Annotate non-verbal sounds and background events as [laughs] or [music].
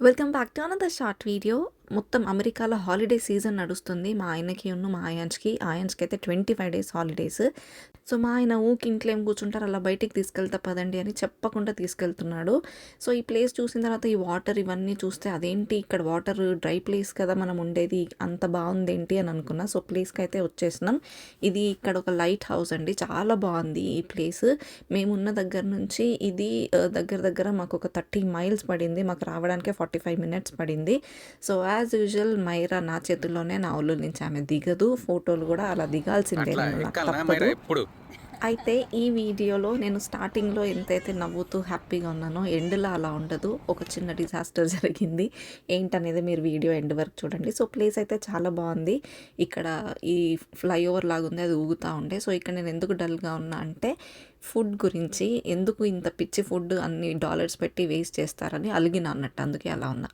Welcome back to another short video. మొత్తం అమెరికాలో holiday season నడుస్తుంది. మా ఆయనకి ఉన్న మా ఆయాన్స్కి ఆయాన్స్కి అయితే twenty five days holidays so మా ఆయన ఊకి ఇంట్లో ఏం కూర్చుంటారు అలా బయటికి తీసుకెళ్తా పదండి అని చెప్పకుండా తీసుకెళ్తున్నాడు. సో ఈ ప్లేస్ చూసిన తర్వాత ఈ వాటర్ ఇవన్నీ చూస్తే అదేంటి ఇక్కడ వాటర్ డ్రై ప్లేస్ కదా మనం ఉండేది అంత బాగుంది ఏంటి అని అనుకున్నా. సో ప్లేస్కి అయితే వచ్చేసినాం. ఇది ఇక్కడ ఒక లైట్ హౌస్ అండి. చాలా బాగుంది ఈ ప్లేస్ మేమున్న దగ్గర నుంచి ఇది దగ్గర దగ్గర మాకు ఒక థర్టీ మైల్స్ పడింది. మాకు రావడానికే ఫార్టీ ఫైవ్ మినిట్స్ పడింది. సో యాజ్ యూజువల్ మైరా నా చేతుల్లోనే నా ఒళ్ళు నుంచి ఆమె దిగదు. ఫోటోలు కూడా అలా దిగాల్సిందే తప్పదు. అయితే ఈ వీడియోలో నేను స్టార్టింగ్లో ఎంతైతే నవ్వుతూ హ్యాపీగా ఉన్నానో ఎండ్లో అలా ఉండదు. ఒక చిన్న డిజాస్టర్ [laughs] జరిగింది. ఏంటనేది మీరు వీడియో ఎండ్ వరకు చూడండి. సో ప్లేస్ అయితే చాలా బాగుంది. ఇక్కడ ఈ ఫ్లైఓవర్ లాగా ఉంది అది ఊగుతూ ఉండే. సో ఇక్కడ నేను ఎందుకు డల్గా ఉన్నా అంటే ఫుడ్ గురించి ఎందుకు ఇంత పిచ్చి ఫుడ్ అన్ని డాలర్స్ పెట్టి వేస్ట్ చేస్తారని అలిగిన అన్నట్టు అందుకే అలా ఉన్నా.